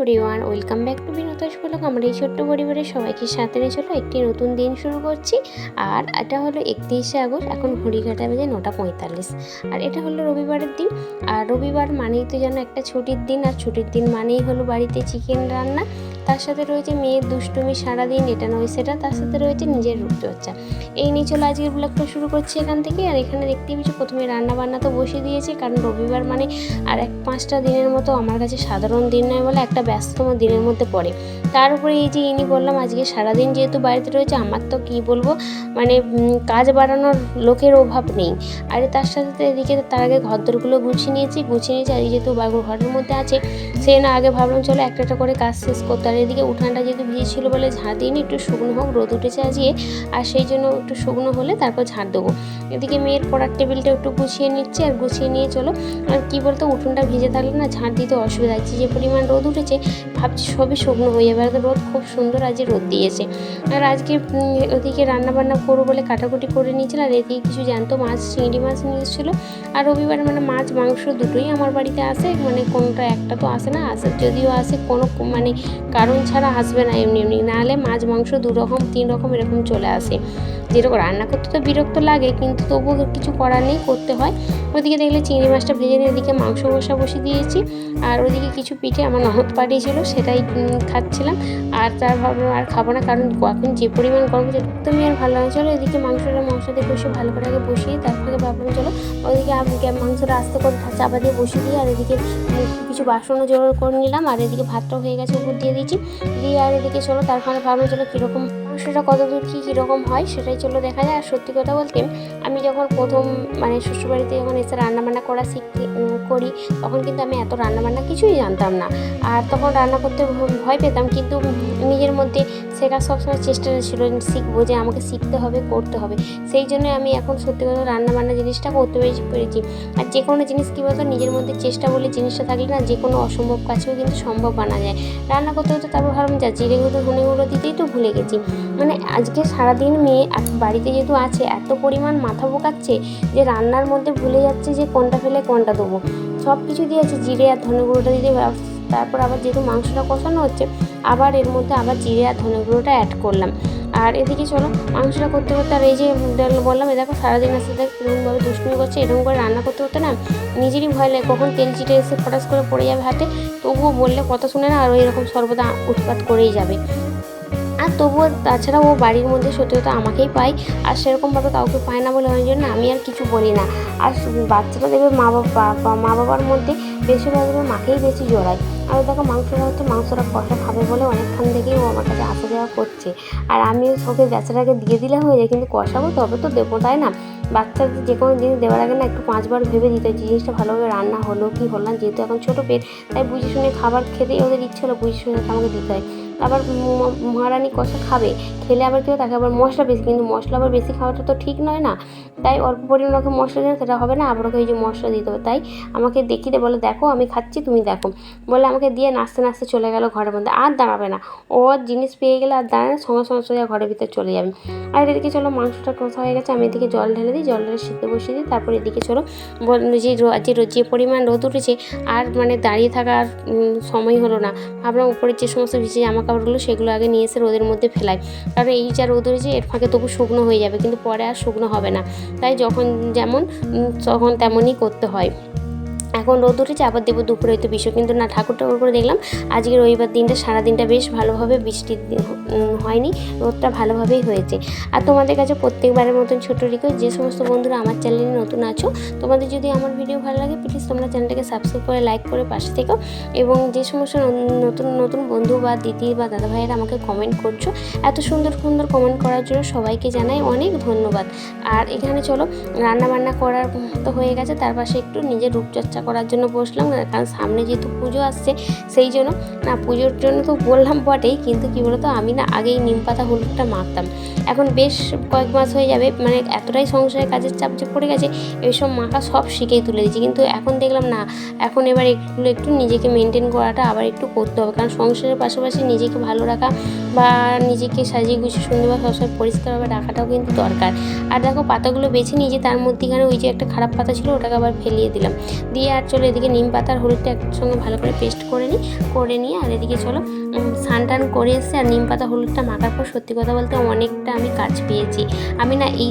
Everyone welcome back to বিনোতাস blog আমার এই ছোট্ট পরিবারের সবাইকে সাথে নিয়ে চলো, একটি নতুন দিন শুরু করছি। আর এটা হলো একত্রিশে আগস্ট, এখন ঘড়ি ঘড়িঘাটা বেজে নটা পঁয়তাল্লিশ। আর এটা হলো রবিবারের দিন। আর রবিবার মানেই তো যেন একটা ছুটির দিন, আর ছুটির দিন মানেই হলো বাড়িতে চিকেন রান্না। তার সাথে রয়েছে মেয়ের দুষ্টুমি সারাদিন, এটা নয় সেটা, তার সাথে রয়েছে নিজের রূপচর্চা। এই নিয়ে চলে আজকের ব্লগটা শুরু করছি এখান থেকে। আর এখানে দেখতে পেয়েছি প্রথমে রান্না বান্না তো বসে দিয়েছে, কারণ রবিবার মানে আর এক পাঁচটা দিনের মতো আমার কাছে সাধারণ দিন নয় বলে একটা ব্যস্ততম দিনের মধ্যে পড়ে। তার উপরে এই যে ইনি বললাম, আজকে সারাদিন যেহেতু বাড়িতে রয়েছে, আমার তো কী বলব? মানে কাজ বাড়ানোর লোকের অভাব নেই। আর, তার সাথে এদিকে তার আগে ঘরদোরগুলো গুছিয়ে নিয়েছি গুছিয়ে নিয়েছি, আর যেহেতু বাবুর ঘরের মধ্যে আছে, সে না, আগে ভাবলাম চলো একটা একটা করে কাজ শেষ করতে। আর এদিকে উঠানটা যেহেতু ভিজেছিল বলে ঝাড় দিইনি, একটু শুকনো হোক, রোদ উঠেছে আজকে, আর সেই জন্য একটু শুকনো হলে তারপর ঝাড় দেবো। এদিকে মেয়ের পড়ার টেবিলটা একটু গুছিয়ে নিচ্ছে, আর গুছিয়ে নিয়ে চলো। আর কি বলতো, উঠোনটা ভিজে থাকলে না ঝাঁট দিতে অসুবিধা হচ্ছে যে পরিমাণ রোদ উঠেছে, ভাবছি সবই শুকনো হয়ে যাবে। আর রোদ খুব সুন্দর আজকে রোদ দিয়েছে। আর আজকে ওদিকে রান্না বান্না করব বলে কাটাকুটি করে নিয়েছিল আর এদিকে কিছু জ্যান্ত মাছ চিংড়ি মাছ নিয়ে এসেছিল। আর রবিবার মানে মাছ মাংস দুটোই আমার বাড়িতে আসে মানে কোনোটা একটা তো আসে না আসে যদিও আসে কোনো মানে কারণ ছাড়া আসবে না এমনি এমনি। নাহলে মাছ মাংস দু রকম তিন রকম এরকম চলে আসে। যেরকম রান্না করতে তো বিরক্ত লাগে কিন্তু তবুও কিছু করার নেই করতে হয়। ওদিকে দেখলে চিংড়ি মাছটা ভেজে নিয়ে এদিকে মাংস বসা বসিয়ে দিয়েছি। আর ওদিকে কিছু পিঠে আমার ননদ পাঠিয়েছিল সেটাই উম, খাচ্ছিলাম আর তার ভাবলাম আর খাব না, কারণ এখন যে পরিমাণ গরম একদমই আর ভালো লাগে চলো এদিকে মাংসটা মশলা দিয়ে বসে ভালো করে আগে বসিয়ে তারপরে ভাবলাম চলো আমাকে মাংসটা আস্তে করে চাপা দিয়ে বসিয়ে দিই। আর এদিকে কিছু বাসনও জোগাড় করে নিলাম, আর এদিকে ভাতটাও হয়ে গেছে উপর দিয়ে দিয়েছি। দিয়ে আর এদিকে চলো, তারপরে ভাবলাম চলো কীরকম মাংসটা কত দূর কী কীরকম হয় সেটাই চলো দেখা যায়। আর সত্যি কথা বলতে আমি যখন প্রথম মানে শ্বশুরবাড়িতে যখন এসে রান্নাবান্না করা শিখতে করি, তখন কিন্তু আমি এত রান্নাবান্না কিছুই জানতাম না। আর তখন রান্না করতে ভয় পেতাম কিন্তু নিজের মধ্যে শেখার সবসময় চেষ্টাটা ছিল শিখব যে আমাকে শিখতে হবে, করতে হবে। সেই জন্য আমি এখন সত্যি কথা রান্নাবান্না জিনিসটা করতে পেরেছি আর যে কোনো জিনিস কী বলতো, নিজের মধ্যে চেষ্টা বলে জিনিসটা থাকলে না যে কোনো অসম্ভব কাছেও কিন্তু সম্ভব বানা যায়। রান্না করতে হতো তারপর ভাবলাম, যা জিরে গুঁড়ো, ধনে গুঁড়ো দিতেই তো ভুলে গেছি। মানে আজকে সারাদিন মেয়ে বাড়িতে যেহেতু আছে, এত পরিমাণ মাথা বোকাচ্ছে যে রান্নার মধ্যে ভুলে যাচ্ছে যে কোনটা ফেলে কোনটা দেবো। সব কিছু দিয়েছে, জিরে আর ধনে গুঁড়োটা দিতে তারপর আবার যেহেতু মাংসটা কষানো হচ্ছে, আবার এর মধ্যে আবার জিরে আর ধনে গুঁড়োটা অ্যাড করলাম। আর এদিকে চলো, মাংসটা করতে করতে আর এই যে বললাম, এ দেখো সারাদিন আসতে দেখ এরকমভাবে দুষ্টুমি করছে, এরকম করে রান্না করতে করতে না নিজেরই ভয় লাগে, কখন তেল চিটে এসে ফটাস করে পড়ে যাবে হাতে। তবুও বললে কথা শুনে না আর ওই এরকম সর্বদা উৎপাত করেই যাবে। আর তবুও তাছাড়া ও বাড়ির মধ্যে সত্যি কথা আমাকেই পায়, আর সেরকমভাবে কাউকে পায় না বলে ওই জন্য আমি আর কিছু বলি না। আর বাচ্চাটা দেবে মা বাবা মা বাবার মধ্যে বেশিরভাগ দেবে মাকেই বেশি জড়ায়। আর দেখো মাংসটা হচ্ছে মাংসটা কষা খাবে বলে অনেকক্ষণ থেকেই ও আমার কাছে আসা যাওয়া করছে। আর আমি ওকে বেচারাকে দিয়ে দিলে হয়ে যায়, কিন্তু কষাবো তবে তো দেবো, তাই না? বাচ্চাদের যে কোনো জিনিস দেওয়ার আগে না একটু পাঁচবার ভেবে দিতে হয় জিনিসটা ভালোভাবে রান্না হলো, কি হলো না, যেহেতু এখন ছোটো পেট, তাই বুঝে শুনে খাবার খেতেই ওদের ইচ্ছে হলো বুঝে শুনে আমাকে দিতে হয়। আবার মহারানী কষা খাবে। খেলে আবার কেউ তাকে আবার মশলা বেশি, কিন্তু মশলা আবার বেশি খাওয়াটা তো ঠিক নয় না। তাই অল্প পরিমাণ ওকে মশলা দিলে সেটা হবে না, আবার ওকে এই যে মশলা দিতে হবে। তাই আমাকে দিয়ে বলে দেখো আমি খাচ্ছি, তুমি দেখো। বলে আমাকে দিয়ে নাচতে নাচতে চলে গেল ঘরের মধ্যে। আর দাঁড়াবে না। ও জিনিস পেয়ে গেলে আর দাঁড়ায় সঙ্গে সঙ্গে সোজা ঘরের ভিতরে চলে যাবে। আর এদিকে চলো, মাংসটা কষা হয়ে গেছে, আমি এদিকে জল ঢেলে দিই, জল ঢেলে সিদ্ধ বসিয়ে দিই, তারপর এদিকে চলো। যে যে যে পরিমাণ রোদ উঠেছে, আর মানে দাঁড়িয়ে থাকার সময় হলো না। ভাবলাম উপরে যে সমস্ত ভিজে জামা কাপড়গুলো সেগুলো আগে নিয়ে এসে রোদের মধ্যে ফেলাই। কারণ এই যা রোদ রয়েছে এর ফাঁকে তবু শুকনো হয়ে যাবে, কিন্তু পরে আর শুকনো হবে না। তাই যখন যেমন তখন তেমনই করতে হয়। এখন রোদ উঠেছে আবার দেবো দুপুরে হয়তো বিষয় কিন্তু না ঠাকুর ঠাকুর করে দেখলাম আজকে রবিবার দিনটা সারা দিনটা বেশ ভালোভাবে উম, হয়নি রোদটা ভালোভাবেই হয়েছে। আর তোমাদের কাছে প্রত্যেকবারের মতন ছোটো রিকোয়েস্ট যে সমস্ত বন্ধুরা আমার চ্যানেলে নতুন আছো তোমাদের যদি আমার ভিডিও ভালো লাগে প্লিজ তোমরা চ্যানেলটাকে সাবস্ক্রাইব করে লাইক করে পাশে থেকো এবং যে সমস্ত নতুন নতুন বন্ধু বা দিদি বা দাদা ভাইয়েরা আমাকে কমেন্ট করছ এত সুন্দর সুন্দর কমেন্ট করার জন্য সবাইকে জানাই অনেক ধন্যবাদ। আর এখানে চলো রান্না বান্না করার তো হয়ে গেছে তার পাশে একটু নিজের রূপচর্চা করার জন্য বসলাম কারণ সামনে যেহেতু পুজো আসছে, সেই জন্য, না, পুজোর জন্য তো বললাম বটেই, কিন্তু কী বলতো, আমি না আগেই নিম পাতা, হলুদটা মাখতাম। এখন বেশ কয়েক মাস হয়ে যাবে মানে এতটাই সংসারে কাজের চাপ যে পড়ে গেছে, এইসব মাখা সব শিখেই তুলে দিচ্ছি কিন্তু এখন দেখলাম, না, এখন এবার একটু একটু নিজেকে মেনটেন করাটা আবার একটু করতে হবে, কারণ সংসারের পাশাপাশি নিজেকে ভালো রাখা বা নিজেকে সাজিয়ে গুছিয়ে সুন্দরভাবে সবসময় পরিষ্কারভাবে রাখাটাও কিন্তু দরকার। আর দেখো, পাতাগুলো বেছে নিয়ে যে তার মধ্যেখানে ওই যে একটা খারাপ পাতা ছিল, ওটাকে আবার ফেলিয়ে দিলাম। দিয়ে আর চলো এদিকে নিম পাতার হলুদটা একসঙ্গে ভালো করে পেস্ট করে নিই, করে নিয়ে আর এদিকে চলো সান স্নান টান করে এসে আর নিম পাতা হলুদটা মাখার পর সত্যি কথা বলতে অনেকটা আমি কাজ পেয়েছি। আমি না এই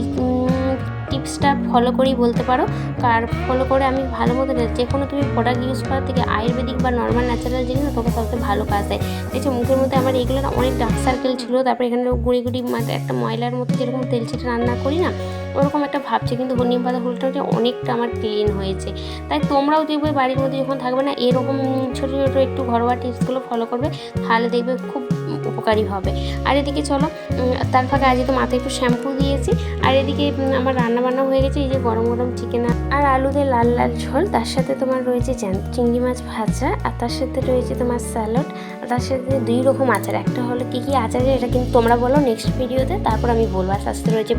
টিপসটা ফলো করেই বলতে পারো। কার ফলো করে আমি ভালো মতো যে কোনো তুমি প্রোডাক্ট ইউজ করার থেকে আয়ুর্বেদিক বা নর্মাল ন্যাচারাল জিনিস না তোমাকে সবচেয়ে ভালো কাজ দেয়। দেখছ, মুখের মধ্যে আমার এগুলো না অনেক ডার্ক সার্কেল ছিল, তারপরে এখানে গুঁড়ি গুঁড়ি মাথা একটা ময়লার মতো যেরকম তেল ছেটে রান্না করি না, ওরকম একটা ভাবছে কিন্তু নিম পাতা হলুদটা হচ্ছে অনেকটা আমার ক্লিন হয়েছে। তাই তোমরাও দেখবে বাড়ির মধ্যে যখন থাকবে না, এরকম ছোটো ছোটো একটু ঘরোয়া টিপসগুলো ফলো করবে, তাহলে দেখবে খুব উপকারী হবে। আর এদিকে চলো তার ফাঁকে আজকে তো মাথায় একটু শ্যাম্পু দিয়েছি। আর এদিকে আমার রান্না বান্না হয়ে গেছে, এই যে গরম গরম চিকেন আর আলু দিয়ে লাল লাল ঝোল, তার সাথে তোমার রয়েছে চিংড়ি মাছ ভাজা, আর তার সাথে রয়েছে তোমার স্যালাড, আর তার সাথে দুই রকম আচার। একটা হলো কী কী আচার, এটা কিন্তু তোমরা বলো নেক্সট ভিডিওতে তারপর আমি বলব। আর সাথে রয়েছে